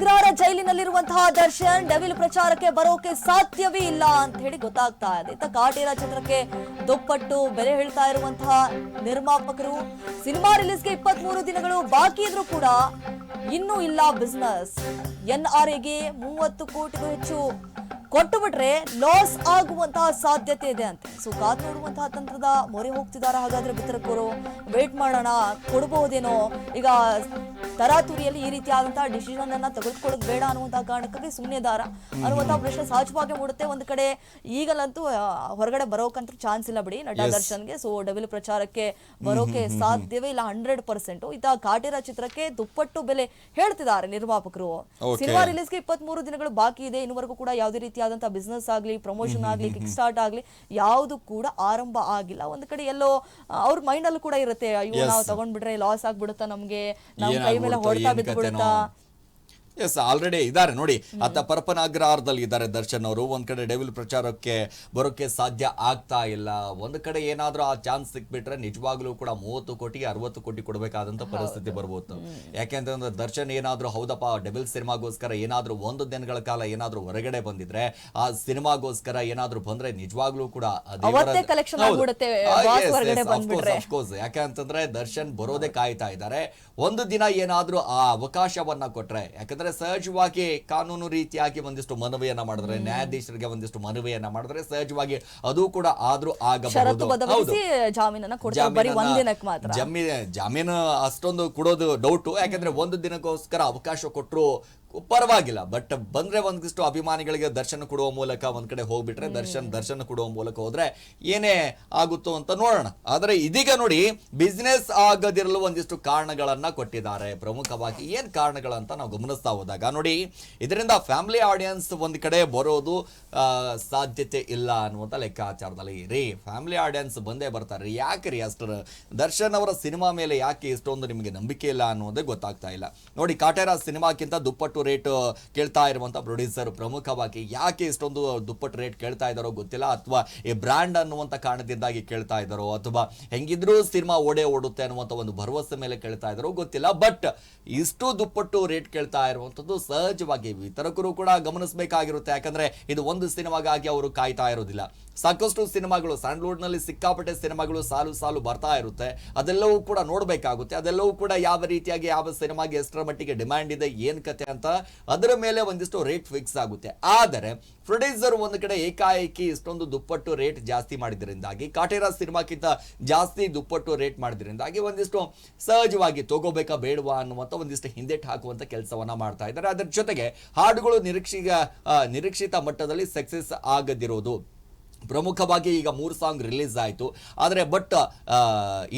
Agrahara ಜೈಲಿನಲ್ಲಿರುವಂತಹ Darshan, devil ಪ್ರಚಾರಕ್ಕೆ ಬರೋಕೆ ಸಾಧ್ಯವೇ ಇಲ್ಲ ಅಂತ ಹೇಳಿ ಗೊತ್ತಾಗ್ತಾ ಇದೆ. ಇತ್ತ ಕಾಟೇರ ಚಿತ್ರಕ್ಕೆ ದುಪ್ಪಟ್ಟು ಬೆಲೆ ಹೇಳ್ತಾ ಇರುವಂತಹ ನಿರ್ಮಾಪಕರು. ಸಿನಿಮಾ ರಿಲೀಸ್ಗೆ ಇಪ್ಪತ್ತ್ ಮೂರು ದಿನಗಳು ಬಾಕಿ ಇದ್ರೂ ಕೂಡ ಇನ್ನೂ ಇಲ್ಲ ಬಿಸ್ನೆಸ್. ಎನ್ ಆರ್ ಎಗೆ ಮೂವತ್ತು ಕೋಟಿಗೂ ಹೆಚ್ಚು ಕೊಟ್ಟು ಬಿಟ್ರೆ ಲಾಸ್ ಆಗುವಂತಹ ಸಾಧ್ಯತೆ ಇದೆ ಅಂತ. ಸೊ, ಕಾದ್ ನೋಡುವಂತಹ ತಂತ್ರದ ಮೊರೆ ಹೋಗ್ತಿದಾರ? ಹಾಗಾದ್ರೆ ವಿತರಕರು ವೇಟ್ ಮಾಡೋಣ. ಕೊಡಬಹುದೇನೋ ಈಗ ತರಾತುರಿಯಲ್ಲಿ ಈ ರೀತಿಯಾದಂತಹ ಡಿಸಿಷನ್ ಅನ್ನ ತೆಗೆದುಕೊಳ್ಳೋದು ಬೇಡ ಅನ್ನುವಂತಹ ಕಾರಣಕ್ಕಾಗಿ ಸುಮ್ಮನೆ ದಾರ ಅನ್ನುವಂತಹ ಪ್ರಶ್ನೆ ಸಹಜವಾಗಿ ಮೂಡುತ್ತೆ. ಒಂದು ಕಡೆ ಈಗಲಂತೂ ಹೊರಗಡೆ ಬರೋಕಂತೂ ಚಾನ್ಸ್ ಇಲ್ಲ ಬಿಡಿ. ನಟ ದರ್ಶನ್ಗೆ. ಸೊ ಡಬಲ್ ಪ್ರಚಾರಕ್ಕೆ ಬರೋಕೆ ಸಾಧ್ಯವೇ ಇಲ್ಲ. ಹಂಡ್ರೆಡ್ ಪರ್ಸೆಂಟ್ ಇತ ಕಾಟೇರ ಚಿತ್ರಕ್ಕೆ ದುಪ್ಪಟ್ಟು ಬೆಲೆ ಹೇಳ್ತಿದ್ದಾರೆ ನಿರ್ಮಾಪಕರು. ಸಿನಿಮಾ ರಿಲೀಸ್ಗೆ ಇಪ್ಪತ್ತ್ ಮೂರು ದಿನಗಳು ಬಾಕಿ ಇದೆ. ಇನ್ನುವರೆಗೂ ಕೂಡ ಯಾವುದೇ ರೀತಿಯಾದಂತಹ ಬಿಸ್ನೆಸ್ ಆಗ್ಲಿ ಪ್ರಮೋಷನ್ ಆಗ್ಲಿ ಕಿಕ್ ಸ್ಟಾರ್ಟ್ ಆಗಲಿ ಯಾವುದು ಕೂಡ ಆರಂಭ ಆಗಿಲ್ಲ. ಒಂದ್ ಕಡೆ ಎಲ್ಲೋ ಅವ್ರ ಮೈಂಡ್ ಅಲ್ಲಿ ಕೂಡ ಇರುತ್ತೆ. ಅಯ್ಯೋ ನಾವು ತಗೊಂಡ್ಬಿಟ್ರೆ ಲಾಸ್ ಆಗ್ಬಿಡುತ್ತಾ ನಮ್ಗೆ? ನಮ್ಮ ಕೈ ಹೊಡೆತ ಬಿದ್ದು ಬಿಡುತ್ತಾ ಎಸ್ ಆಲ್ರೆಡಿ ಇದ್ದಾರೆ. ನೋಡಿ ಅತ್ತ ಪರಪನಾಗ್ರಹಾರದಲ್ಲಿ ಇದ್ದಾರೆ ದರ್ಶನ್ ಅವರು. ಒಂದ್ ಕಡೆ ಡೆವಿಲ್ ಪ್ರಚಾರಕ್ಕೆ ಬರೋಕೆ ಸಾಧ್ಯ ಆಗ್ತಾ ಇಲ್ಲ. ಒಂದ್ ಕಡೆ ಏನಾದ್ರೂ ಆ ಚಾನ್ಸ್ ಸಿಕ್ಬಿಟ್ರೆ ನಿಜವಾಗ್ಲೂ ಕೂಡ ಮೂವತ್ತು ಕೋಟಿ ಅರವತ್ತು ಕೋಟಿ ಕೊಡಬೇಕಾದಂತ ಪರಿಸ್ಥಿತಿ ಬರ್ಬೋದು. ಯಾಕೆಂತಂದ್ರೆ ದರ್ಶನ್ ಏನಾದ್ರೂ ಹೌದಪ್ಪ ಡೆವಿಲ್ ಸಿನಿಮಾಗೋಸ್ಕರ ಏನಾದ್ರೂ ಒಂದು ದಿನಗಳ ಕಾಲ ಏನಾದ್ರೂ ಹೊರಗಡೆ ಬಂದಿದ್ರೆ ಆ ಸಿನಿಮಾಗೋಸ್ಕರ ಏನಾದ್ರೂ ಬಂದ್ರೆ ನಿಜವಾಗ್ಲೂ ಕೂಡ. ಯಾಕಂತಂದ್ರೆ ದರ್ಶನ್ ಬರೋದೇ ಕಾಯ್ತಾ ಇದ್ದಾರೆ. ಒಂದು ದಿನ ಏನಾದ್ರೂ ಆ ಅವಕಾಶವನ್ನ ಕೊಟ್ರೆ ಯಾಕಂದ್ರೆ ಸಹಜವಾಗಿ ಕಾನೂನು ರೀತಿಯಾಗಿ ಒಂದಿಷ್ಟು ಮನವಿಯನ್ನ ಮಾಡಿದ್ರೆ ನ್ಯಾಯಾಧೀಶರಿಗೆ ಒಂದಿಷ್ಟು ಮನವಿಯನ್ನ ಮಾಡಿದ್ರೆ ಸಹಜವಾಗಿ ಅದು ಕೂಡ ಆದ್ರೂ ಆಗಬಹುದು. ಜಾಮೀನು ಅಷ್ಟೊಂದು ಕೊಡೋದು ಡೌಟ್ ಯಾಕಂದ್ರೆ ಒಂದು ದಿನಕ್ಕೋಸ್ಕರ ಅವಕಾಶ ಕೊಟ್ಟರು ಪರವಾಗಿಲ್ಲ ಬಟ್ ಬಂದ್ರೆ ಒಂದಿಷ್ಟು ಅಭಿಮಾನಿಗಳಿಗೆ ದರ್ಶನ ಕೊಡುವ ಮೂಲಕ ಒಂದ್ ಕಡೆ ಹೋಗ್ಬಿಟ್ರೆ ದರ್ಶನ್ ದರ್ಶನ ಕೊಡುವ ಮೂಲಕ ಹೋದ್ರೆ ಏನೇ ಆಗುತ್ತೋ ಅಂತ ನೋಡೋಣ. ಆದ್ರೆ ಇದೀಗ ನೋಡಿ ಬಿಸ್ನೆಸ್ ಆಗದಿರಲು ಒಂದಿಷ್ಟು ಕಾರಣಗಳನ್ನ ಕೊಟ್ಟಿದ್ದಾರೆ. ಪ್ರಮುಖವಾಗಿ ಏನ್ ಕಾರಣಗಳಂತ ನಾವು ಗಮನಿಸ್ತಾ ಹೋದಾಗ ನೋಡಿ ಇದರಿಂದ ಫ್ಯಾಮಿಲಿ ಆಡಿಯನ್ಸ್ ಒಂದ್ ಕಡೆ ಬರೋದು ಸಾಧ್ಯತೆ ಇಲ್ಲ ಅನ್ನುವಂಥ ಲೆಕ್ಕಾಚಾರದಲ್ಲಿ ರೀ ಫ್ಯಾಮಿಲಿ ಆಡಿಯನ್ಸ್ ಬಂದೇ ಬರ್ತಾರೆ. ಯಾಕೆ ರೀ ಅಷ್ಟರ? ದರ್ಶನ್ ಅವರ ಸಿನಿಮಾ ಮೇಲೆ ಯಾಕೆ ಇಷ್ಟೊಂದು ನಿಮಗೆ ನಂಬಿಕೆ ಇಲ್ಲ ಅನ್ನೋದೇ ಗೊತ್ತಾಗ್ತಾ ಇಲ್ಲ. ನೋಡಿ ಕಾಟೇರ ಸಿನಿಮಾಕ್ಕಿಂತ ದುಪ್ಪಟ್ಟು ರೇಟ್ ಕೇಳ್ತಾ ಇರುವಂತ ಪ್ರೊಡ್ಯೂಸರ್ ಪ್ರಮುಖವಾಗಿ ಯಾಕೆ ಇಷ್ಟೊಂದು ದುಪ್ಪಟ್ಟು ರೇಟ್ ಕೇಳ್ತಾ ಇದ್ದಾರೋ ಗೊತ್ತಿಲ್ಲ ಅಥವಾ ಈ ಬ್ರ್ಯಾಂಡ್ ಅನ್ನುವಂಥ ಕಾರಣದಿಂದಾಗಿ ಕೇಳ್ತಾ ಇದ್ದಾರೋ ಅಥವಾ ಹೆಂಗಿದ್ರೂ ಸಿನಿಮಾ ಓಡೇ ಓಡುತ್ತೆ ಅನ್ನುವಂಥ ಒಂದು ಭರವಸೆ ಮೇಲೆ ಕೇಳ್ತಾ ಇದ್ದಾರೋ ಗೊತ್ತಿಲ್ಲ. ಬಟ್ ಇಷ್ಟು ದುಪ್ಪಟ್ಟು ರೇಟ್ ಕೇಳ್ತಾ ಇರುವಂಥದ್ದು ಸಹಜವಾಗಿ ವಿತರಕರು ಕೂಡ ಗಮನಿಸಬೇಕಾಗಿರುತ್ತೆ. ಯಾಕಂದ್ರೆ ಇದು ಒಂದು ಸಿನಿಮಾಗಾಗಿ ಅವರು ಕಾಯ್ತಾ ಇರೋದಿಲ್ಲ. ಸಾಕಷ್ಟು ಸಿನಿಮಾಗಳು ಸ್ಯಾಂಡ್ಲ್ವುಡ್ನಲ್ಲಿ ಸಿಕ್ಕಾಪಟ್ಟೆ ಸಿನಿಮಾಗಳು ಸಾಲು ಸಾಲು ಬರ್ತಾ ಇರುತ್ತೆ. ಅದೆಲ್ಲವೂ ಕೂಡ ನೋಡಬೇಕಾಗುತ್ತೆ. ಅದೆಲ್ಲವೂ ಕೂಡ ಯಾವ ರೀತಿಯಾಗಿ ಯಾವ ಸಿನಿಮಾಗೆ ಎಷ್ಟರ ಮಟ್ಟಿಗೆ ಡಿಮ್ಯಾಂಡ್ ಇದೆ, ಏನು ಕತೆ ಅಂತ ಅದರ ಮೇಲೆ ಒಂದಿಷ್ಟು ರೇಟ್ ಫಿಕ್ಸ್ ಆಗುತ್ತೆ. ಆದರೆ, ಪ್ರೊಡ್ಯೂಸರ್ ಒಂದು ಕಡೆ ಏಕಾಏಕಿ ಇಷ್ಟೊಂದು ದುಪ್ಪಟ್ಟು ರೇಟ್ ಜಾಸ್ತಿ ಮಾಡಿದ್ರಿಂದಾಗಿ, ಕಾಟೇರ ಸಿನಿಮಾಕ್ಕಿಂತ ಜಾಸ್ತಿ ದುಪ್ಪಟ್ಟು ರೇಟ್ ಮಾಡಿದ್ರಿಂದಾಗಿ ಒಂದಿಷ್ಟು ಸಹಜವಾಗಿ ತಗೋಬೇಕಾ ಬೇಡವಾ ಅನ್ನುವಂಥ ಒಂದಿಷ್ಟು ಹಿಂದೆಟ್ ಹಾಕುವಂಥ ಕೆಲಸವನ್ನ ಮಾಡ್ತಾ ಇದ್ದಾರೆ. ಅದರ ಜೊತೆಗೆ ಹಾಡುಗಳು ನಿರೀಕ್ಷಿಗ ನಿರೀಕ್ಷಿತ ಮಟ್ಟದಲ್ಲಿ ಸಕ್ಸಸ್ ಆಗದಿರೋದು. ಪ್ರಮುಖವಾಗಿ ಈಗ ಮೂರು ಸಾಂಗ್ ರಿಲೀಸ್ ಆಯಿತು. ಆದರೆ ಬಟ್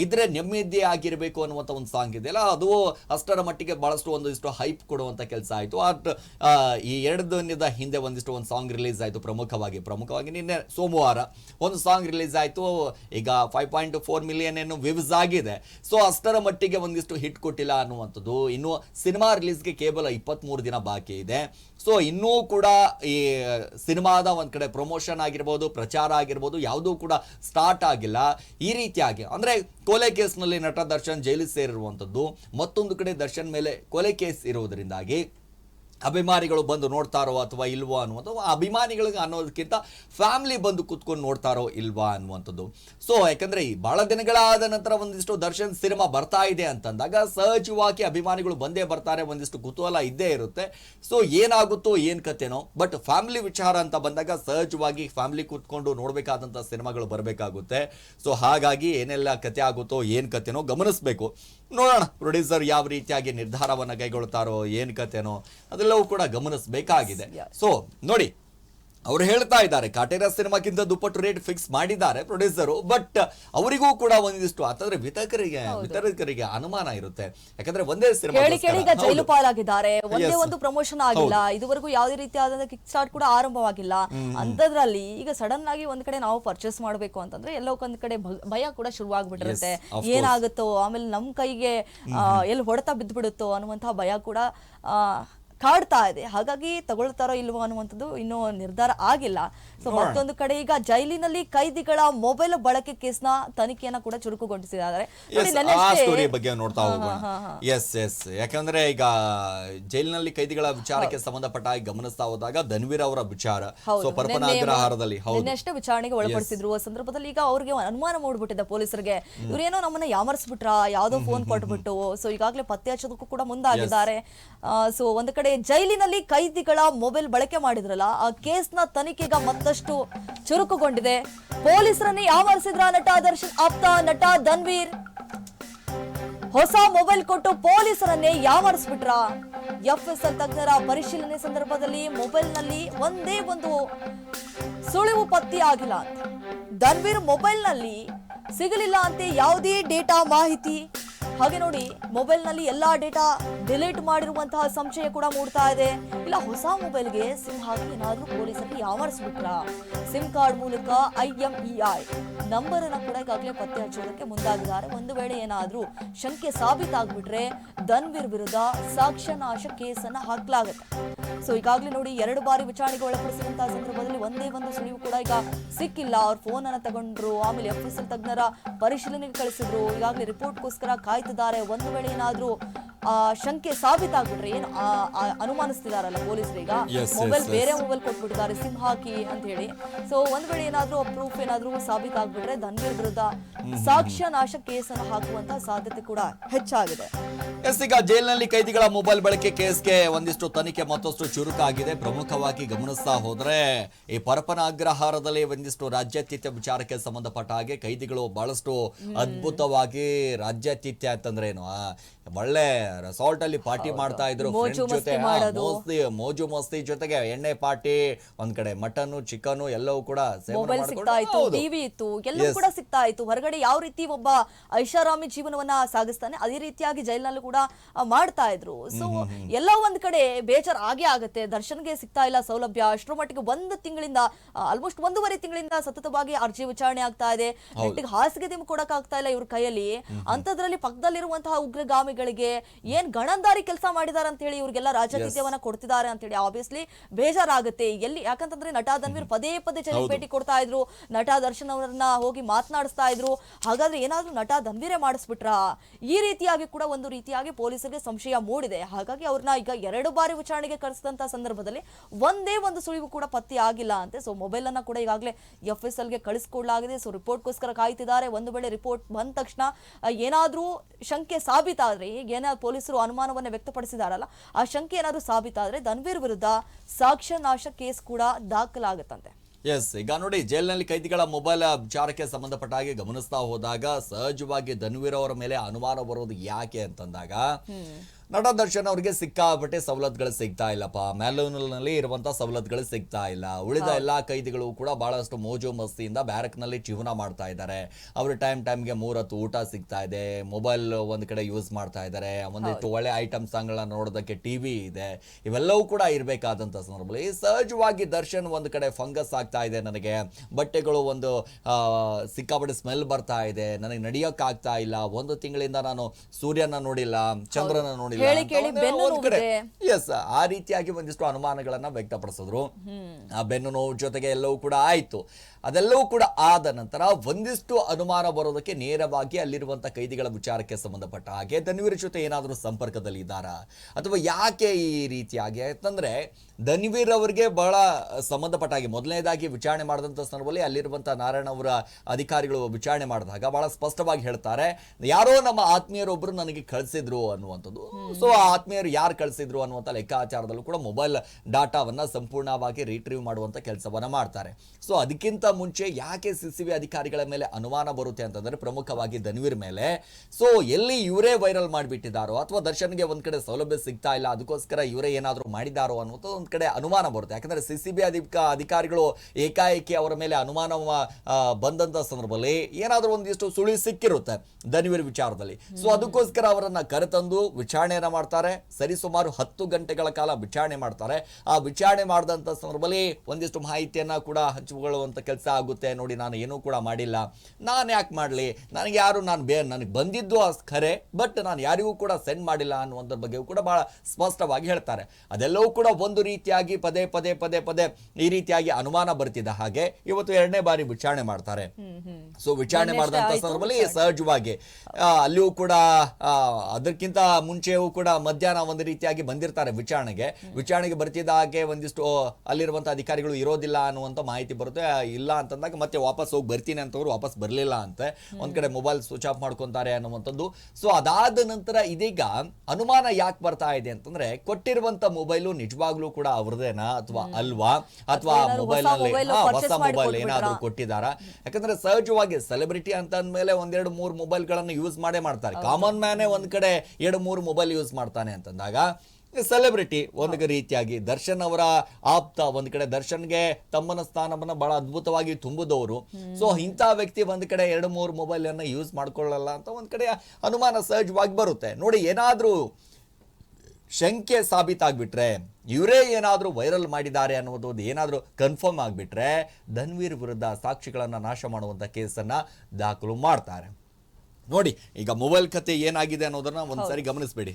ಇದ್ರೆ ನೆಮ್ಮದಿ ಆಗಿರಬೇಕು ಅನ್ನುವಂಥ ಒಂದು ಸಾಂಗ್ ಇದೆಯಲ್ಲ ಅದು ಅಷ್ಟರ ಮಟ್ಟಿಗೆ ಭಾಳಷ್ಟು ಒಂದಿಷ್ಟು ಹೈಪ್ ಕೊಡುವಂಥ ಕೆಲಸ ಆಯಿತು. ಆಟ್ ಈ ಎರಡು ದಿನದ ಹಿಂದೆ ಒಂದಿಷ್ಟು ಒಂದು ಸಾಂಗ್ ರಿಲೀಸ್ ಆಯಿತು ಪ್ರಮುಖವಾಗಿ. ಪ್ರಮುಖವಾಗಿ ನಿನ್ನೆ ಸೋಮವಾರ ಒಂದು ಸಾಂಗ್ ರಿಲೀಸ್ ಆಯಿತು. ಈಗ ಫೈವ್ ಪಾಯಿಂಟ್ ಫೋರ್ ಮಿಲಿಯನ್ ಏನು ವ್ಯೂಸ್ ಆಗಿದೆ. ಸೊ ಅಷ್ಟರ ಮಟ್ಟಿಗೆ ಒಂದಿಷ್ಟು ಹಿಟ್ ಕೊಟ್ಟಿಲ್ಲ ಅನ್ನುವಂಥದ್ದು. ಇನ್ನು ಸಿನಿಮಾ ರಿಲೀಸ್ಗೆ ಕೇವಲ ಇಪ್ಪತ್ತ್ಮೂರು ದಿನ ಬಾಕಿ ಇದೆ. ಸೊ ಇನ್ನೂ ಕೂಡ ಈ ಸಿನಿಮಾದ ಒಂದು ಕಡೆ ಪ್ರಮೋಷನ್ ಆಗಿರ್ಬೋದು, ಪ್ರಚಾರ ಆಗಿರ್ಬೋದು, ಯಾವುದೂ ಕೂಡ ಸ್ಟಾರ್ಟ್ ಆಗಿಲ್ಲ. ಈ ರೀತಿಯಾಗಿ, ಅಂದರೆ ಕೊಲೆ ಕೇಸ್ನಲ್ಲಿ ನಟ ದರ್ಶನ್ ಜೈಲಿಗೆ ಸೇರಿರುವಂಥದ್ದು, ಮತ್ತೊಂದು ಕಡೆ ದರ್ಶನ್ ಮೇಲೆ ಕೊಲೆ ಕೇಸ್ ಇರುವುದರಿಂದಾಗಿ ಅಭಿಮಾನಿಗಳು ಬಂದು ನೋಡ್ತಾರೋ ಅಥವಾ ಇಲ್ವೋ ಅನ್ನುವಂಥದ್ದು ಅಭಿಮಾನಿಗಳಿಗೆ ಅನ್ನೋದಕ್ಕಿಂತ ಫ್ಯಾಮಿಲಿ ಬಂದು ಕುತ್ಕೊಂಡು ನೋಡ್ತಾರೋ ಇಲ್ವಾ ಅನ್ನುವಂಥದ್ದು. ಸೊ ಯಾಕಂದರೆ ಈ ಭಾಳ ದಿನಗಳಾದ ನಂತರ ಒಂದಿಷ್ಟು ದರ್ಶನ್ ಸಿನಿಮಾ ಬರ್ತಾ ಇದೆ ಅಂತಂದಾಗ ಸಹಜವಾಗಿ ಅಭಿಮಾನಿಗಳು ಬಂದೇ ಬರ್ತಾರೆ, ಒಂದಿಷ್ಟು ಕುತೂಹಲ ಇದ್ದೇ ಇರುತ್ತೆ. ಸೊ ಏನಾಗುತ್ತೋ ಏನು ಕತೆನೋ ಬಟ್ ಫ್ಯಾಮಿಲಿ ವಿಚಾರ ಅಂತ ಬಂದಾಗ ಸಹಜವಾಗಿ ಫ್ಯಾಮಿಲಿ ಕೂತ್ಕೊಂಡು ನೋಡಬೇಕಾದಂಥ ಸಿನಿಮಾಗಳು ಬರಬೇಕಾಗುತ್ತೆ. ಸೊ ಹಾಗಾಗಿ ಏನೆಲ್ಲ ಕತೆ ಆಗುತ್ತೋ ಏನು ಕತೆನೋ ಗಮನಿಸಬೇಕು. ನೋಡೋಣ ಪ್ರೊಡ್ಯೂಸರ್ ಯಾವ ರೀತಿಯಾಗಿ ನಿರ್ಧಾರವನ್ನು ಕೈಗೊಳ್ತಾರೋ ಏನು ಕತೆನೋ ಅದೆಲ್ಲವೂ ಕೂಡ ಗಮನಿಸಬೇಕಾಗಿದೆ. ಸೊ ನೋಡಿ ಅವ್ರು ಹೇಳ್ತಾ ಇದ್ದಾರೆ. ಕಾಟೇರ ಸಿನಿಮಾಕ್ಕಿಂತ ದುಪ್ಪಟ್ಟು ರೇಟ್ ಫಿಕ್ಸ್ ಮಾಡಿದ್ದಾರೆ ಪ್ರೊಡ್ಯೂಸರು ಬಟ್ ಅವರಿಗೂ ಕೂಡ ಒಂದಿಷ್ಟು ಅಂತಂದ್ರೆ ವಿತರಕರಿಗೆ ವಿತರಕರಿಗೆ ಅನುಮಾನ ಇರುತ್ತೆ. ಯಾಕಂದ್ರೆ ಒಂದೇ ಸಿನಿಮಾ ಜೈಲು ಪಾಲಾಗಿದ್ದಾರೆ ಒಂದೇ ಒಂದು ಪ್ರಮೋಷನ್ ಆಗಿಲ್ಲ. ಇದುವರೆಗೂ ಯಾವುದೇ ರೀತಿಯಾದಂತಹ ಕಿಕ್ ಸ್ಟಾರ್ಟ್ ಕೂಡ ಆರಂಭವಾಗಿಲ್ಲ. ಅಂತದ್ರಲ್ಲಿ ಈಗ ಸಡನ್ ಆಗಿ ಒಂದ್ ಕಡೆ ನಾವು ಪರ್ಚೇಸ್ ಮಾಡಬೇಕು ಅಂತಂದ್ರೆ ಎಲ್ಲೋ ಒಂದ್ ಕಡೆ ಭಯ ಕೂಡ ಶುರು ಆಗ್ಬಿಟ್ಟಿರುತ್ತೆ ಏನಾಗುತ್ತೋ ಆಮೇಲೆ ನಮ್ ಕೈಗೆ ಎಲ್ಲಿ ಹೊಡೆತ ಬಿದ್ದ್ಬಿಡುತ್ತೋ ಅನ್ನುವಂತಹ ಭಯ ಕೂಡ ಆ, ಕಾಡ್ತಾ ಇದೆ. ಹಾಗಾಗಿ ತಗೊಳ್ತಾರೋ ಇಲ್ವೋ ಅನ್ನುವಂಥದ್ದು ಇನ್ನೂ ನಿರ್ಧಾರ ಆಗಿಲ್ಲ. ಸೊ ಮತ್ತೊಂದು ಕಡೆ ಈಗ ಜೈಲಿನಲ್ಲಿ ಕೈದಿಗಳ ಮೊಬೈಲ್ ಬಳಕೆ ಕೇಸ್ನ ತನಿಖೆಯನ್ನ ಕೂಡ ಚುರುಕುಗೊಳಿಸಿದ್ದಾರೆ ಬಗ್ಗೆ ನೋಡ್ತಾ ಹೋಗೋಣ. ಎಸ್ ಎಸ್ ಯಾಕಂದ್ರೆ ಈಗ ಜೈಲಿನಲ್ಲಿ ಕೈದಿಗಳ ವಿಚಾರಕ್ಕೆ ಸಂಬಂಧಪಟ್ಟ ಗಮನಿಸ್ತಾ ಹೋದಾಗ ಧನ್ವೀರ್ ಅವರ ವಿಚಾರ. ಸೊ ಪರಪನ ನಿನ್ನೆ ಹೌದು. ನಿನ್ನೆ ವಿಚಾರಣೆಗೆ ಒಳಪಡಿಸಿದ್ರು. ಆ ಸಂದರ್ಭದಲ್ಲಿ ಈಗ ಅವ್ರಿಗೆ ಅನುಮಾನ ಮೂಡ್ಬಿಟ್ಟಿದೆ ಪೊಲೀಸರಿಗೆ. ಇವ್ರೇನೋ ನಮ್ಮನ್ನ ಯಾಮರ್ಸ್ಬಿಟ್ರ? ಯಾವ್ದೋ ಫೋನ್ ಕೊಟ್ಬಿಟ್ಟು ಸೊ ಈಗಾಗಲೇ ಪತ್ತೆ ಹಚ್ಚೋದಕ್ಕೂ ಕೂಡ ಮುಂದಾಗಿದ್ದಾರೆ. ಸೊ ಒಂದ್ ಕಡೆ ಜೈಲಿನಲ್ಲಿ ಕೈದಿಗಳ ಮೊಬೈಲ್ ಬಳಕೆ ಮಾಡಿದ್ರಲ್ಲ, ಆ ಕೇಸ್ನ ತನಿಖೆಗ ಮತ್ತಷ್ಟು ಚುರುಕುಗೊಂಡಿದೆ. ಪೊಲೀಸರನ್ನೇ ಯಾವರಿಸಿದ್ರ ನಟ ದರ್ಶನ್, ಆಪ್ತ ನಟ ಧನ್ವೀರ್. ಹೊಸ ಮೊಬೈಲ್ ಕೊಟ್ಟು ಪೊಲೀಸರನ್ನೇ ಯಾವರಿಸ್ಬಿಟ್ರ? ಎಫ್ ಎಸ್ ಎಲ್ ತಜ್ಞರ ಪರಿಶೀಲನೆ ಸಂದರ್ಭದಲ್ಲಿ ಮೊಬೈಲ್ನಲ್ಲಿ ಒಂದೇ ಒಂದು ಸುಳಿವು ಪತ್ತೆ ಆಗಿಲ್ಲ ಧನ್ವೀರ್ ಮೊಬೈಲ್ನಲ್ಲಿ ಸಿಗಲಿಲ್ಲ ಅಂತೆ ಯಾವುದೇ ಡೇಟಾ ಮಾಹಿತಿ. ಹಾಗೆ ನೋಡಿ, ಮೊಬೈಲ್ನಲ್ಲಿ ಎಲ್ಲಾ ಡೇಟಾ ಡಿಲೀಟ್ ಮಾಡಿರುವಂತಹ ಸಂಶಯ ಕೂಡ ಮೂಡ್ತಾ ಇದೆ. ಇಲ್ಲ, ಹೊಸ ಮೊಬೈಲ್ಗೆ ಸಿಮ್ ಹಾಕಿ ಏನಾದ್ರೂ ಪೊಲೀಸರಿಗೆ ಯಾಮರಿಸ್ಬಿಟ್ರ ಸಿಮ್ ಕಾರ್ಡ್ ಮೂಲಕ I M E I number ಅನ್ನು ಕೂಡ ಈಗಾಗಲೇ ಪತ್ತೆ ಹಚ್ಚೋದಕ್ಕೆ ಮುಂದಾಗಿದ್ದಾರೆ. ಒಂದು ವೇಳೆ ಏನಾದ್ರೂ ಶಂಕೆ ಸಾಬೀತಾಗ್ಬಿಟ್ರೆ ಧನ್ವೀರ್ ವಿರುದ್ಧ ಸಾಕ್ಷ್ಯನಾಶ ಕೇಸನ್ನ ಹಾಕಲಾಗುತ್ತೆ. ಸೊ ಈಗಾಗಲೇ ನೋಡಿ, ಎರಡು ಬಾರಿ ವಿಚಾರಣೆಗೆ ಒಳಪಡಿಸಿದಂತಹ ಸಂದರ್ಭದಲ್ಲಿ ಒಂದೇ ಒಂದು ಸುಳಿವು ಕೂಡ ಈಗ ಸಿಕ್ಕಿಲ್ಲ. ಅವ್ರ ಫೋನ್ ಅನ್ನು ತಗೊಂಡ್ರು, ಆಮೇಲೆ ಎಫ್ ಎಸ್ ಎಲ್ ತಜ್ಞರ ಪರಿಶೀಲನೆಗೆ ಕಳಿಸಿದ್ರು. ಈಗಾಗಲೇ ರಿಪೋರ್ಟ್ಗೋಸ್ಕರ ಕಾಯ್ತಿದ್ದಾರೆ ಒಂದು ವೇಳೆ ಏನಾದ್ರೂ ಶಂಕೆ ಸಾಬೀತಾಗ್ಬಿಟ್ರೆ ಏನು ಆ- ಆ ಅನುಮಾನಿಸ್ತಿದಾರಲ್ಲ ಪೊಲೀಸರು yes, ಮೊಬೈಲ್ ಬೇರೆ ಮೊಬೈಲ್ ಕೊಟ್ಬಿಟ್ಟಿದ್ದಾರೆ ಸಿಮ್ ಹಾಕಿ ಅಂತ ಹೇಳಿ. ಸೊ ಒಂದ್ ವೇಳೆ ಏನಾದ್ರೂ ಪ್ರೂಫ್ ಏನಾದ್ರೂ ಸಾಬೀತಾಗ್ಬಿಟ್ರೆ ಧನ್ವೀರ್ ವಿರುದ್ಧ ಸಾಕ್ಷ್ಯ ನಾಶ ಕೇಸನ್ನು ಹಾಕುವಂತ ಸಾಧ್ಯತೆ ಕೂಡ ಹೆಚ್ಚಾಗಿದೆ. ಎಸ್ ಈಗ ಜೈಲಿನಲ್ಲಿ ಕೈದಿಗಳ ಮೊಬೈಲ್ ಬಳಕೆ ಕೇಸ್ಗೆ ಒಂದಿಷ್ಟು ತನಿಖೆ ಮತ್ತಷ್ಟು ಚುರುಕಾಗಿದೆ. ಪ್ರಮುಖವಾಗಿ ಗಮನಿಸ್ತಾ ಹೋದ್ರೆ ಈ ಪರಪನ ಅಗ್ರಹಾರದಲ್ಲಿ ಒಂದಿಷ್ಟು ರಾಜ್ಯಾತಿಥ್ಯ ವಿಚಾರಕ್ಕೆ ಸಂಬಂಧಪಟ್ಟ ಹಾಗೆ ಕೈದಿಗಳು ಬಹಳಷ್ಟು ಅದ್ಭುತವಾಗಿ ರಾಜ್ಯಾತಿಥ್ಯ ಅಂತಂದ್ರೆ ಏನು ಆ, ಒಳ್ಳೆ ರೆಸಾರ್ಟ್ ಅಲ್ಲಿ ಪಾರ್ಟಿ ಮಾಡ್ತಾ ಇದ್ರು ಮೋಜು ಜೊತೆ ಮಸ್ತಿ ಮೋಜು ಮಸ್ತಿ ಜೊತೆಗೆ ಎಣ್ಣೆ ಪಾರ್ಟಿ ಒಂದ್ ಕಡೆ ಮಟನ್ ಚಿಕನ್ ಎಲ್ಲವೂ ಕೂಡ ಮೊಬೈಲ್ ಮಾಡ್ಕೊಂಡು- ಸಿಗ್ತಾ ಇತ್ತು ಟಿವಿ ಇತ್ತು ಎಲ್ಲವೂ. ಕೂಡ ಸಿಗ್ತಾ ಇತ್ತು. ಹೊರಗಡೆ ಯಾವ ರೀತಿ ಒಬ್ಬ ಐಷಾರಾಮಿ ಜೀವನವನ್ನ ಸಾಗಿಸ್ತಾನೆ ಅದೇ ರೀತಿಯಾಗಿ ಜೈಲಿನಲ್ಲೂ ಕೂಡ ಮಾಡ್ತಾ ಇದ್ರು. ಸೊ ಎಲ್ಲ ಒಂದ್ ಕಡೆ ಬೇಜಾರ್ ಆಗೇ ಆಗುತ್ತೆ. ದರ್ಶನ್ಗೆ ಸಿಗ್ತಾ ಇಲ್ಲ ಸೌಲಭ್ಯ. ಅಷ್ಟರ ಮಟ್ಟಿಗೆ ಒಂದು ತಿಂಗಳಿಂದ ಆಲ್ಮೋಸ್ಟ್ ಒಂದೂವರೆ ತಿಂಗಳಿಂದ ಸತತವಾಗಿ ಅರ್ಜಿ ವಿಚಾರಣೆ ಆಗ್ತಾ ಇದೆ. ನೆಟ್ಟಿಗೆ ಹಾಸಿಗೆ ದಿಮ್ ಕೊಡಕ್ ಆಗ್ತಾ ಇಲ್ಲ ಇವ್ರ ಕೈಯಲ್ಲಿ. ಅಂತದ್ರಲ್ಲಿ ಪಕ್ಕದಲ್ಲಿರುವಂತಹ ಉಗ್ರಗಾಮಿಗಳಿಗೆ ಏನ್ ಗಣಂದಾರಿ ಕೆಲಸ ಮಾಡಿದಾರೆ ಅಂತ ಹೇಳಿ ಇವ್ರಿಗೆಲ್ಲ ರಾಜಕೀಯವನ್ನ ಕೊಡ್ತಿದ್ದಾರೆ ಅಂತ ಹೇಳಿ ಆಬ್ವಿಯಸ್ಲಿ ಬೇಜಾರಾಗುತ್ತೆ. ಎಲ್ಲಿ ಯಾಕಂತಂದ್ರೆ ನಟ ಧನ್ವೀರ್ ಪದೇ ಪದೇ ಜನ ಭೇಟಿ ಕೊಡ್ತಾ ಇದ್ರು. ನಟ ದರ್ಶನ್ ಅವರನ್ನ ಹೋಗಿ ಮಾತನಾಡಿಸ್ತಾ ಇದ್ರು. ಹಾಗಾದ್ರೆ ಏನಾದ್ರೂ ನಟ ಧನ್ವೀರೇ ಮಾಡಿಸ್ಬಿಟ್ರ? ಈ ರೀತಿಯಾಗಿ ಕೂಡ ಒಂದು ರೀತಿಯಾಗಿ ಪೊಲೀಸರಿಗೆ ಸಂಶಯ ಮೂಡಿದೆ. ಹಾಗಾಗಿ ಅವ್ರನ್ನ ಈಗ ಎರಡು ಬಾರಿ ವಿಚಾರಣೆಗೆ ಕರೆಸಿದಂತ ಸಂದರ್ಭದಲ್ಲಿ ಒಂದೇ ಒಂದು ಸುಳಿವು ಕೂಡ ಪತ್ತೆ ಆಗಿಲ್ಲ ಅಂತೆ. ಸೊ ಮೊಬೈಲ್ ಅನ್ನ ಕೂಡ ಈಗಾಗಲೇ ಎಫ್ ಎಸ್ ಎಲ್ಗೆ ಕಳಿಸ್ಕೊಡ್ಲಾಗಿದೆ ಸೊ ರಿಪೋರ್ಟ್ಗೋಸ್ಕರ ಕಾಯ್ತಿದ್ದಾರೆ. ಒಂದು ವೇಳೆ ರಿಪೋರ್ಟ್ ಬಂದ ತಕ್ಷಣ ಏನಾದರೂ ಏನಾದ್ರೂ ಶಂಕೆ ಸಾಬೀತಾದ್ರೆ ಈಗ ಏನಾದ್ರು ಪೊಲೀಸರು ಅನುಮಾನವನ್ನ ವ್ಯಕ್ತಪಡಿಸಿದಾರಲ್ಲ ಆ ಶಂಕೆ ಏನಾದ್ರು ಸಾಬೀತಾದ್ರೆ ಧನ್ವೀರ್ ವಿರುದ್ಧ ಸಾಕ್ಷ್ಯ ನಾಶ ಕೇಸ್ ಕೂಡ ದಾಖಲಾಗುತ್ತಂತೆ. ಎಸ್ ಈಗ ನೋಡಿ ಜೈಲಿನಲ್ಲಿ ಕೈದಿಗಳ ಮೊಬೈಲ್ ವಿಚಾರಕ್ಕೆ ಸಂಬಂಧಪಟ್ಟ ಹಾಗೆ ಗಮನಿಸ್ತಾ ಹೋದಾಗ ಸಹಜವಾಗಿ ಧನ್ವೀರ್ ಅವರ ಮೇಲೆ ಅನುಮಾನ ಬರೋದು ಯಾಕೆ ಅಂತಂದಾಗ ನಟ ದರ್ಶನ್ ಅವರಿಗೆ ಸಿಕ್ಕಾಪಟ್ಟೆ ಸವಲತ್ತುಗಳು ಸಿಗ್ತಾ ಇಲ್ಲಪ್ಪ. ಮ್ಯಾಲೋನಲ್ನಲ್ಲಿ ಇರುವಂತ ಸವಲತ್ತುಗಳು ಸಿಗ್ತಾ ಇಲ್ಲ. ಉಳಿದ ಎಲ್ಲಾ ಕೈದಿಗಳು ಕೂಡ ಬಹಳಷ್ಟು ಮೋಜು ಮಸ್ತಿಯಿಂದ ಬ್ಯಾರಕ್ನಲ್ಲಿ ಜೀವನ ಮಾಡ್ತಾ ಇದ್ದಾರೆ. ಅವ್ರ ಟೈಮ್ ಟೈಮ್ಗೆ ಮೂರತ್ತು ಊಟ ಸಿಗ್ತಾ ಇದೆ. ಮೊಬೈಲ್ ಒಂದು ಕಡೆ ಯೂಸ್ ಮಾಡ್ತಾ ಇದ್ದಾರೆ. ಒಂದಿಷ್ಟು ಒಳ್ಳೆ ಐಟಮ್ ಗಳನ್ನ ನೋಡೋದಕ್ಕೆ ಟಿವಿ ಇದೆ. ಇವೆಲ್ಲವೂ ಕೂಡ ಇರಬೇಕಾದಂತ ಸಂದರ್ಭದಲ್ಲಿ ಸಹಜವಾಗಿ ದರ್ಶನ್ ಒಂದು ಕಡೆ ಫಂಗಸ್ ಆಗ್ತಾ ಇದೆ ನನಗೆ. ಬಟ್ಟೆಗಳು ಒಂದು ಸಿಕ್ಕಾಪಟ್ಟೆ ಸ್ಮೆಲ್ ಬರ್ತಾ ಇದೆ. ನನಗೆ ನಡೆಯೋಕ್ಕಾಗ್ತಾ ಇಲ್ಲ. ಒಂದು ತಿಂಗಳಿಂದ ನಾನು ಸೂರ್ಯನ ನೋಡಿಲ್ಲ ಚಂದ್ರನ ನೋಡಿಲ್ಲ. ಹೇಳಿ ಕೇಳಿ ಬೆನ್ನು ನೋವಿದೆ. ಎಸ್ ಆ ರೀತಿಯಾಗಿ ಒಂದಿಷ್ಟು ಅನುಮಾನಗಳನ್ನ ವ್ಯಕ್ತಪಡಿಸಿದ್ರು. ಆ ಬೆನ್ನು ನೋವು ಜೊತೆಗೆ ಎಲ್ಲವೂ ಕೂಡ ಆಯ್ತು. ಅದೆಲ್ಲವೂ ಕೂಡ ಆದ ನಂತರ ಒಂದಿಷ್ಟು ಅನುಮಾನ ಬರೋದಕ್ಕೆ ನೇರವಾಗಿ ಅಲ್ಲಿರುವಂತ ಕೈದಿಗಳ ವಿಚಾರಕ್ಕೆ ಸಂಬಂಧಪಟ್ಟ ಹಾಗೆ ಧನ್ವೀರ್ ಜೊತೆ ಏನಾದರೂ ಸಂಪರ್ಕದಲ್ಲಿ ಇದ್ದಾರಾ? ಅಥವಾ ಯಾಕೆ ಈ ರೀತಿಯಾಗಿ? ಯಾಕಂದ್ರೆ ಧನ್ವೀರ್ ಅವರಿಗೆ ಬಹಳ ಸಂಬಂಧಪಟ್ಟಾಗಿ ಮೊದಲನೇದಾಗಿ ವಿಚಾರಣೆ ಮಾಡಿದಂಥ ಸಂದರ್ಭದಲ್ಲಿ ಅಲ್ಲಿರುವಂಥ ನಾರಾಯಣ ಅವರ ಅಧಿಕಾರಿಗಳು ವಿಚಾರಣೆ ಮಾಡಿದಾಗ ಬಹಳ ಸ್ಪಷ್ಟವಾಗಿ ಹೇಳ್ತಾರೆ ಯಾರೋ ನಮ್ಮ ಆತ್ಮೀಯರೊಬ್ಬರು ನನಗೆ ಕಳಿಸಿದ್ರು ಅನ್ನುವಂಥದ್ದು. ಸೊ ಆ ಆತ್ಮೀಯರು ಯಾರು ಕಳಿಸಿದ್ರು ಅನ್ನುವಂಥ ಲೆಕ್ಕಾಚಾರದಲ್ಲೂ ಕೂಡ ಮೊಬೈಲ್ ಡಾಟಾವನ್ನು ಸಂಪೂರ್ಣವಾಗಿ ರಿಟ್ರೀವ್ ಮಾಡುವಂಥ ಕೆಲಸವನ್ನು ಮಾಡ್ತಾರೆ. ಸೊ ಅದಕ್ಕಿಂತ ಮುಂಚೆ ಯಾಕೆ ಸಿ ಸಿ ಬಿ ಅಧಿಕಾರಿಗಳ ಮೇಲೆ ಅನುಮಾನ ಬರುತ್ತೆ ಅಂತಂದ್ರೆ ಪ್ರಮುಖವಾಗಿ ಧನ್ವೀರ್ ಮೇಲೆ. ಸೊ ಎಲ್ಲಿ ಇವರೇ ವೈರಲ್ ಮಾಡಿಬಿಟ್ಟಿದ್ದಾರೋ ಅಥವಾ ದರ್ಶನ್ಗೆ ಒಂದು ಕಡೆ ಸೌಲಭ್ಯ ಸಿಗ್ತಾ ಇಲ್ಲ ಅದಕ್ಕೋಸ್ಕರ ಇವರೇ ಏನಾದರೂ ಮಾಡಿದ್ದಾರೋ ಅನ್ನುವಂಥ ಒಂದ್ ಕಡೆ ಅನುಮಾನ ಬರುತ್ತೆ. ಯಾಕಂದರೆ ಸಿ ಸಿ ಬಿ ಅಧಿಕ ಅಧಿಕಾರಿಗಳು ಏಕಾಏಕಿ ಅವರ ಮೇಲೆ ಅನುಮಾನ ಬಂದಂಥ ಸಂದರ್ಭದಲ್ಲಿ ಏನಾದರೂ ಒಂದಿಷ್ಟು ಸುಳಿ ಸಿಕ್ಕಿರುತ್ತೆ ಧನ್ವೀರ್ ವಿಚಾರದಲ್ಲಿ. ಸೊ ಅದಕ್ಕೋಸ್ಕರ ಅವರನ್ನು ಕರೆತಂದು ವಿಚಾರಣೆಯನ್ನು ಮಾಡ್ತಾರೆ. ಸರಿಸುಮಾರು ಹತ್ತು ಗಂಟೆಗಳ ಕಾಲ ವಿಚಾರಣೆ ಮಾಡ್ತಾರೆ. ಆ ವಿಚಾರಣೆ ಮಾಡಿದಂಥ ಸಂದರ್ಭದಲ್ಲಿ ಒಂದಿಷ್ಟು ಮಾಹಿತಿಯನ್ನು ಕೂಡ ಹಂಚಿಕೊಳ್ಳುವಂಥ ಕೆಲಸ ಆಗುತ್ತೆ ನೋಡಿ ನಾನು ಏನೂ ಕೂಡ ಮಾಡಿಲ್ಲ. ನಾನು ಯಾಕೆ ಮಾಡಲಿ? ನನಗೆ ಯಾರು ನಾನು ಬೇ ನನಗೆ ಬಂದಿದ್ದು ಖರೆ ಬಟ್ ನಾನು ಯಾರಿಗೂ ಕೂಡ ಸೆಂಡ್ ಮಾಡಿಲ್ಲ ಅನ್ನುವಂಥದ್ರ ಬಗ್ಗೆಯೂ ಕೂಡ ಭಾಳ ಸ್ಪಷ್ಟವಾಗಿ ಹೇಳ್ತಾರೆ. ಅದೆಲ್ಲವೂ ಕೂಡ ಒಂದು ರೀತಿಯಾಗಿ ಪದೇ ಪದೇ ಪದೇ ಪದೇ ಈ ರೀತಿಯಾಗಿ ಅನುಮಾನ ಬರ್ತಿದ್ದ ಹಾಗೆ ಇವತ್ತು ಎರಡನೇ ಬಾರಿ ವಿಚಾರಣೆ ಮಾಡ್ತಾರೆ. ಸೊ ವಿಚಾರಣೆ ಮಾಡಿದಂತ ಸಂದರ್ಭದಲ್ಲಿ ಸಹಜವಾಗಿ ಅಲ್ಲಿಯೂ ಕೂಡ ಅದಕ್ಕಿಂತ ಮುಂಚೆಯೂ ಕೂಡ ಮಧ್ಯಾಹ್ನ ಒಂದು ರೀತಿಯಾಗಿ ಬಂದಿರ್ತಾರೆ ವಿಚಾರಣೆಗೆ. ವಿಚಾರಣೆಗೆ ಬರ್ತಿದ್ದ ಹಾಗೆ ಒಂದಿಷ್ಟು ಅಲ್ಲಿರುವಂತ ಅಧಿಕಾರಿಗಳು ಇರೋದಿಲ್ಲ ಅನ್ನುವಂತ ಮಾಹಿತಿ ಬರುತ್ತೆ. ಇಲ್ಲ ಅಂತಂದಾಗ ಮತ್ತೆ ವಾಪಸ್ ಹೋಗಿ ಬರ್ತೀನಿ ಅಂತವ್ರು ವಾಪಸ್ ಬರಲಿಲ್ಲ ಅಂತೆ. ಒಂದ್ ಕಡೆ ಮೊಬೈಲ್ ಸ್ವಿಚ್ ಆಫ್ ಮಾಡ್ಕೊಂತಾರೆ ಅನ್ನುವಂಥದ್ದು. ಸೊ ಅದಾದ ನಂತರ ಇದೀಗ ಅನುಮಾನ ಯಾಕೆ ಬರ್ತಾ ಇದೆ ಅಂತಂದ್ರೆ ಕೊಟ್ಟಿರುವಂತ ಮೊಬೈಲು ನಿಜವಾಗ್ಲೂ ಕೂಡ ಅವ್ರದೇನಾ ಅಥವಾ ಅಲ್ವಾ? ಅಥವಾ ಮೊಬೈಲ್ ಹೊಸ ನಲ್ಲಿ ಹೊಸ ಮೊಬೈಲ್ ಏನಾದರೂ ಕೊಟ್ಟಿದ್ದಾರಾ ಯಾಕಂದ್ರೆ ಸಹಜವಾಗಿ ಸೆಲೆಬ್ರಿಟಿ ಅಂತ ಅಂದ್ಮೇಲೆ ಒಂದೆರಡು ಮೂರು ಮೊಬೈಲ್ ಗಳನ್ನ ಯೂಸ್ ಮಾಡೇ ಮಾಡ್ತಾರೆ. ಕಾಮನ್ ಮ್ಯಾನೇ ಒಂದ್ ಕಡೆ ಎರಡು ಮೂರು ಮೊಬೈಲ್ ಯೂಸ್ ಮಾಡ್ತಾನೆ ಅಂತಂದಾಗ ಸೆಲೆಬ್ರಿಟಿ ಒಂದು ರೀತಿಯಾಗಿ ದರ್ಶನ್ ಅವರ ಆಪ್ತ ಒಂದ್ ಕಡೆ ದರ್ಶನ್ಗೆ ತಮ್ಮನ ಸ್ಥಾನವನ್ನ ಬಹಳ ಅದ್ಭುತವಾಗಿ ತುಂಬಿದವರು. ಸೊ ಇಂಥ ವ್ಯಕ್ತಿ ಒಂದ್ ಕಡೆ ಎರಡು ಮೂರು ಮೊಬೈಲ್ ಅನ್ನ ಯೂಸ್ ಮಾಡ್ಕೊಳ್ಳಲ್ಲ ಅಂತ ಒಂದ್ ಕಡೆ ಅನುಮಾನ ಸಹಜವಾಗಿ ಬರುತ್ತೆ. ನೋಡಿ ಏನಾದ್ರೂ ಶಂಕೆ ಸಾಬೀತಾಗ್ಬಿಟ್ರೆ ಇವರೇ ಏನಾದರೂ ವೈರಲ್ ಮಾಡಿದ್ದಾರೆ ಅನ್ನೋದು ಏನಾದರೂ ಕನ್ಫರ್ಮ್ ಆಗಿಬಿಟ್ರೆ ಧನ್ವೀರ್ ವಿರುದ್ಧ ಸಾಕ್ಷಿಗಳನ್ನು ನಾಶ ಮಾಡುವಂಥ ಕೇಸನ್ನು ದಾಖಲು ಮಾಡ್ತಾರೆ. ನೋಡಿ ಈಗ ಮೊಬೈಲ್ ಕತೆ ಏನಾಗಿದೆ ಅನ್ನೋದನ್ನ ಒಂದ್ಸರಿ ಗಮನಿಸಬೇಡಿ.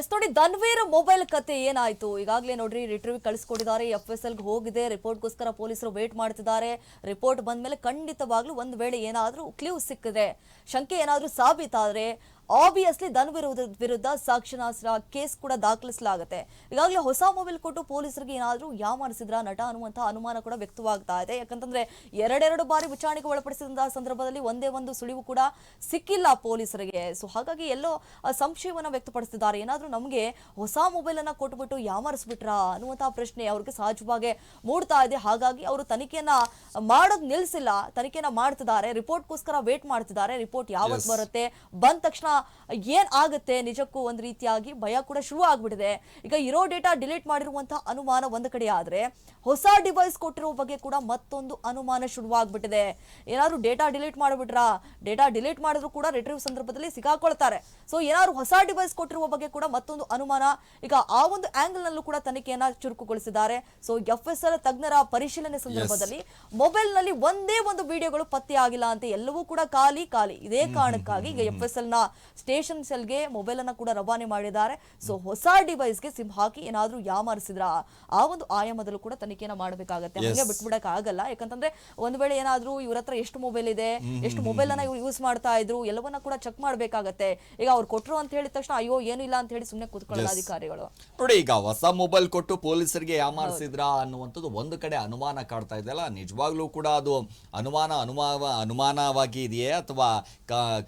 ಎಸ್ ನೋಡಿ ಧನ್ವೀರ್ ಮೊಬೈಲ್ ಕತೆ ಏನಾಯ್ತು? ಈಗಾಗಲೇ ನೋಡ್ರಿ ರಿಟ್ರೀವ್ ಕಳಿಸ್ಕೊಟ್ಟಿದ್ದಾರೆ ಎಫ್ ಎಸ್ ಎಲ್ಗೆ ಹೋಗಿದೆ ರಿಪೋರ್ಟ್ಗೋಸ್ಕರ ಪೊಲೀಸರು ವೇಟ್ ಮಾಡ್ತಿದ್ದಾರೆ. ರಿಪೋರ್ಟ್ ಬಂದ ಮೇಲೆ ಖಂಡಿತವಾಗ್ಲೂ ಒಂದು ವೇಳೆ ಏನಾದರೂ ಕ್ಲೂ ಸಿಕ್ಕಿದೆ ಶಂಕೆ ಏನಾದರೂ ಸಾಬೀತಾದ್ರೆ ಆಬ್ವಿಯಸ್ಲಿ ಧನ್ ವಿರುದ್ಧ- ವಿರುದ್ಧ ಸಾಕ್ಷಿನಾಸ್ತ್ರ ಕೇಸ್ ಕೂಡ ದಾಖಲಿಸಲಾಗುತ್ತೆ ಈಗಾಗಲೇ ಹೊಸ ಮೊಬೈಲ್ ಕೊಟ್ಟು ಪೊಲೀಸರಿಗೆ ಏನಾದರೂ ಯಾಮಾರಿಸಿದ್ರ ನಟ ಅನ್ನುವಂಥ ಅನುಮಾನ ಕೂಡ ವ್ಯಕ್ತವಾಗ್ತಾ ಇದೆ ಯಾಕಂತಂದ್ರೆ ಎರಡೆರಡು ಬಾರಿ ವಿಚಾರಣೆಗೆ ಒಳಪಡಿಸಿದಂತಹ ಸಂದರ್ಭದಲ್ಲಿ ಒಂದೇ ಒಂದು ಸುಳಿವು ಕೂಡ ಸಿಕ್ಕಿಲ್ಲ ಪೊಲೀಸರಿಗೆ ಸೊ ಹಾಗಾಗಿ ಎಲ್ಲೋ ಸಂಶಯವನ್ನು ಸಂಶಯವನ್ನ ವ್ಯಕ್ತಪಡಿಸಿದ್ದಾರೆ ಏನಾದರೂ ನಮಗೆ ಹೊಸ ಮೊಬೈಲ್ ಅನ್ನ ಕೊಟ್ಬಿಟ್ಟು ಯಾಮಾರಿಸ್ಬಿಟ್ರ ಅನ್ನುವಂತಹ ಪ್ರಶ್ನೆ ಅವ್ರಿಗೆ ಸಹಜವಾಗಿ ಮೂಡ್ತಾ ಇದೆ ಹಾಗಾಗಿ ಅವರು ತನಿಖೆಯನ್ನ ಮಾಡೋದ್ ನಿಲ್ಸಿಲ್ಲ ತನಿಖೆಯನ್ನ ಮಾಡ್ತಿದ್ದಾರೆ ರಿಪೋರ್ಟ್ಗೋಸ್ಕರ ವೇಟ್ ಮಾಡ್ತಿದ್ದಾರೆ ರಿಪೋರ್ಟ್ ಯಾವತ್ತು ಬರುತ್ತೆ ಬಂದ ತಕ್ಷಣ ಏನ್ ಆಗುತ್ತೆ? ನಿಜಕ್ಕೂ ಒಂದು ರೀತಿಯಾಗಿ ಭಯ ಕೂಡ ಶುರು ಆಗ್ಬಿಟ್ಟಿದೆ. ಈಗ ಇರೋ ಡೇಟಾ ಡಿಲೀಟ್ ಮಾಡಿರುವಂತಹ ಅನುಮಾನ ಒಂದು ಕಡೆ ಆದ್ರೆ ಹೊಸ ಡಿವೈಸ್ ಕೊಟ್ಟಿರೋ ಬಗ್ಗೆ ಕೂಡ ಮತ್ತೊಂದು ಅನುಮಾನ ಶುರುವಾಗ್ಬಿಟ್ಟಿದೆ ಏನಾದ್ರು ಡೇಟಾ ಡಿಲೀಟ್ ಮಾಡಿಬಿಟ್ರ? ಡೇಟಾ ಡಿಲೀಟ್ ಮಾಡಿದ್ರು ಕೂಡ ರಿಟ್ರೀವ್ ಸಂದರ್ಭದಲ್ಲಿ ಸಿಕ್ಕಾಕೊಳ್ತಾರೆ ಸೊ ಏನಾದ್ರು ಹೊಸ ಡಿವೈಸ್ ಕೊಟ್ಟಿರುವ ಬಗ್ಗೆ ಕೂಡ ಮತ್ತೊಂದು ಅನುಮಾನ. ಈಗ ಆ ಒಂದು ಆಂಗಲ್ ನಲ್ಲೂ ಕೂಡ ತನಿಖೆಯನ್ನ ಚುರುಕುಗೊಳಿಸಿದ್ದಾರೆ. ಸೊ ಎಫ್ ಎಸ್ ಎಲ್ ತಜ್ಞರ ಪರಿಶೀಲನೆ ಸಂದರ್ಭದಲ್ಲಿ ಮೊಬೈಲ್ನಲ್ಲಿ ಒಂದೇ ಒಂದು ವಿಡಿಯೋಗಳು ಪತ್ತೆ ಆಗಿಲ್ಲ ಅಂತ ಎಲ್ಲವೂ ಕೂಡ ಖಾಲಿ ಖಾಲಿ. ಇದೇ ಕಾರಣಕ್ಕಾಗಿ ಈಗ ಎಫ್ ಎಸ್ ಎಲ್ನ ಸ್ಟೇಷನ್ ಸೆಲ್ಗೆ ಮೊಬೈಲ್ ಅನ್ನ ಕೂಡ ರವಾನೆ ಮಾಡಿದ್ದಾರೆ. ಸೊ ಹೊಸ ಡಿವೈಸ್ಗೆ ಸಿಮ್ ಹಾಕಿ ಏನಾದ್ರೂ ಯಾಮಾರಿಸಿದ್ರ? ಆ ಒಂದು ಆಯಾಮದಲ್ಲೂ ಕೂಡ ತನಿಖೆನ ಮಾಡಬೇಕಾಗತ್ತೆ. ಹಂಗೆ ಬಿಟ್ಬಿಡಕ್ ಆಗಲ್ಲ ಯಾಕಂತಂದ್ರೆ ಒಂದ್ ವೇಳೆ ಏನಾದ್ರೂ ಇವ್ರ ಹತ್ರ ಎಷ್ಟು ಮೊಬೈಲ್ ಇದೆ ಎಷ್ಟು ಮೊಬೈಲ್ ಅನ್ನ ಇವ್ರು ಯೂಸ್ ಮಾಡ್ತಾ ಇದ್ರು ಎಲ್ಲವನ್ನ ಕೂಡ ಚೆಕ್ ಮಾಡಬೇಕಾಗತ್ತೆ. ಈಗ ಅವ್ರು ಕೊಟ್ರು ಅಂತ ಹೇಳಿದ ತಕ್ಷಣ ಅಯ್ಯೋ ಏನು ಇಲ್ಲ ಅಂತ ಹೇಳಿ ಸುಮ್ನೆ ಕೂತ್ಕೊಳ್ಳಲ್ಲ ಅಧಿಕಾರಿಗಳು. ನೋಡಿ ಈಗ ಹೊಸ ಮೊಬೈಲ್ ಕೊಟ್ಟು ಪೊಲೀಸರಿಗೆ ಯಾಮಾರಿಸಿದ್ರ ಅನ್ನುವಂಥದ್ದು ಒಂದು ಕಡೆ ಅನುಮಾನ ಕಾಡ್ತಾ ಇದೆಯಲ್ಲ ನಿಜವಾಗ್ಲೂ ಕೂಡ ಅದು ಅನುಮಾನ ಅನುಮಾನ ಅನುಮಾನವಾಗಿ ಇದೆಯೇ ಅಥವಾ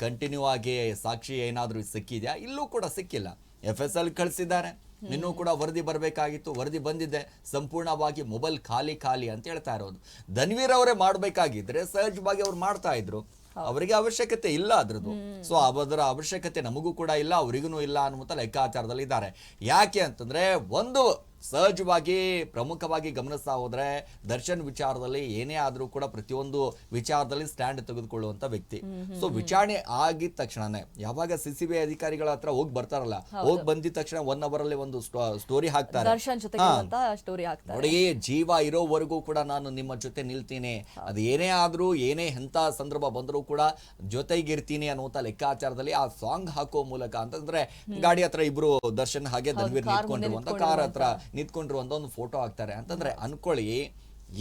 ಕಂಟಿನ್ಯೂ ಆಗಿ ಸಾಕ್ಷಿ ಏನಾದರೂ ಸಿಕ್ಕಿದೆಯಾ? ಇಲ್ಲೂ ಕೂಡ ಸಿಕ್ಕಿಲ್ಲ. ಎಫ್ ಎಸ್ ಎಲ್ ಕಳಿಸಿದ್ದಾರೆ. ಇನ್ನೂ ಕೂಡ ವರದಿ ಬರಬೇಕಾಗಿತ್ತು. ವರದಿ ಬಂದಿದೆ. ಸಂಪೂರ್ಣವಾಗಿ ಮೊಬೈಲ್ ಖಾಲಿ ಖಾಲಿ ಅಂತ ಹೇಳ್ತಾ ಇರೋದು. ಧನ್ವೀರ್ ಅವರೇ ಮಾಡಬೇಕಾಗಿದ್ರೆ ಸಹಜವಾಗಿ ಅವ್ರು ಮಾಡ್ತಾ ಇದ್ರು. ಅವರಿಗೆ ಅವಶ್ಯಕತೆ ಇಲ್ಲ ಅದ್ರದ್ದು. ಸೊ ಅದರ ಅವಶ್ಯಕತೆ ನಮಗೂ ಕೂಡ ಇಲ್ಲ ಅವರಿಗೂ ಇಲ್ಲ ಅನ್ನುವಂಥ ಲೆಕ್ಕಾಚಾರದಲ್ಲಿ ಇದ್ದಾರೆ ಯಾಕೆ ಅಂತಂದ್ರೆ ಒಂದು ಸಹಜವಾಗಿ ಪ್ರಮುಖವಾಗಿ ಗಮನಿಸ್ತಾ ಹೋದ್ರೆ ದರ್ಶನ್ ವಿಚಾರದಲ್ಲಿ ಏನೇ ಆದ್ರೂ ಕೂಡ ಪ್ರತಿಯೊಂದು ವಿಚಾರದಲ್ಲಿ ಸ್ಟ್ಯಾಂಡ್ ತೆಗೆದುಕೊಳ್ಳುವಂತ ವ್ಯಕ್ತಿ. ಸೊ ವಿಚಾರಣೆ ಆಗಿದ ತಕ್ಷಣನೇ ಯಾವಾಗ ಸಿ ಸಿ ಬಿ ಅಧಿಕಾರಿಗಳ ಹತ್ರ ಹೋಗಿ ಬರ್ತಾರಲ್ಲ ಹೋಗಿ ಬಂದಿದ ತಕ್ಷಣ ಒನ್ ಅವರ್ ಅಲ್ಲಿ ಒಂದು ಸ್ಟೋರಿ ಹಾಕ್ತಾರೆ. ನೋಡಿ ಜೀವ ಇರೋವರೆಗೂ ಕೂಡ ನಾನು ನಿಮ್ಮ ಜೊತೆ ನಿಲ್ತೀನಿ. ಅದು ಏನೇ ಆದ್ರೂ ಏನೇ ಎಂತ ಸಂದರ್ಭ ಬಂದರೂ ಕೂಡ ಜೊತೆಗಿರ್ತೀನಿ ಅನ್ನುವಂತ ಲೆಕ್ಕಾಚಾರದಲ್ಲಿ ಆ ಸಾಂಗ್ ಹಾಕೋ ಮೂಲಕ. ಅಂತಂದ್ರೆ ಗಾಡಿ ಹತ್ರ ಇಬ್ರು ದರ್ಶನ್ ಹಾಗೆ ಧನ್ವೀರ್ ಮುಂದೆ ನಿಂತ್ಕೊಂಡಿರುವಂತ ಕಾರ್ ಹತ್ರ. ನಿಂತ್ಕೊಂಡಿರುವಂತ ಒಂದು ಫೋಟೋ ಹಾಕ್ತಾರೆ. ಅಂತಂದ್ರೆ ಅನ್ಕೊಳ್ಳಿ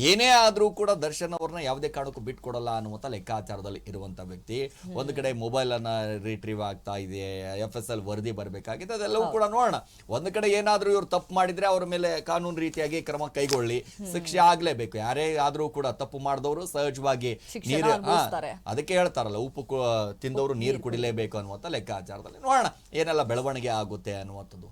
ಏನೇ ಆದ್ರೂ ಕೂಡ ದರ್ಶನ್ ಅವ್ರನ್ನ ಯಾವುದೇ ಕಾರಣಕ್ಕೂ ಬಿಟ್ಕೊಡಲ್ಲ ಅನ್ನುವಂತ ಲೆಕ್ಕಾಚಾರದಲ್ಲಿ ಇರುವಂತ ವ್ಯಕ್ತಿ. ಒಂದು ಕಡೆ ಮೊಬೈಲ್ ಅನ್ನ ರಿಟ್ರೀವ್ ಆಗ್ತಾ ಇದೆ ಎಫ್ ಎಸ್ ಎಲ್ ವರದಿ ಬರಬೇಕಾಗಿದೆ ಅದೆಲ್ಲವೂ ಕೂಡ ನೋಡೋಣ. ಒಂದು ಕಡೆ ಏನಾದ್ರೂ ಇವ್ರು ತಪ್ಪು ಮಾಡಿದ್ರೆ ಅವ್ರ ಮೇಲೆ ಕಾನೂನು ರೀತಿಯಾಗಿ ಕ್ರಮ ಕೈಗೊಳ್ಳಿ. ಶಿಕ್ಷೆ ಆಗ್ಲೇಬೇಕು. ಯಾರೇ ಆದ್ರೂ ಕೂಡ ತಪ್ಪು ಮಾಡಿದವರು ಸಹಜವಾಗಿ ನೀರು ಅದಕ್ಕೆ ಹೇಳ್ತಾರಲ್ಲ ಉಪ್ಪು ತಿಂದವರು ನೀರು ಕುಡಿಲೇಬೇಕು ಅನ್ನುವಂಥ ಲೆಕ್ಕಾಚಾರದಲ್ಲಿ ನೋಡೋಣ ಏನೆಲ್ಲ ಬೆಳವಣಿಗೆ ಆಗುತ್ತೆ ಅನ್ನುವಂಥದ್ದು.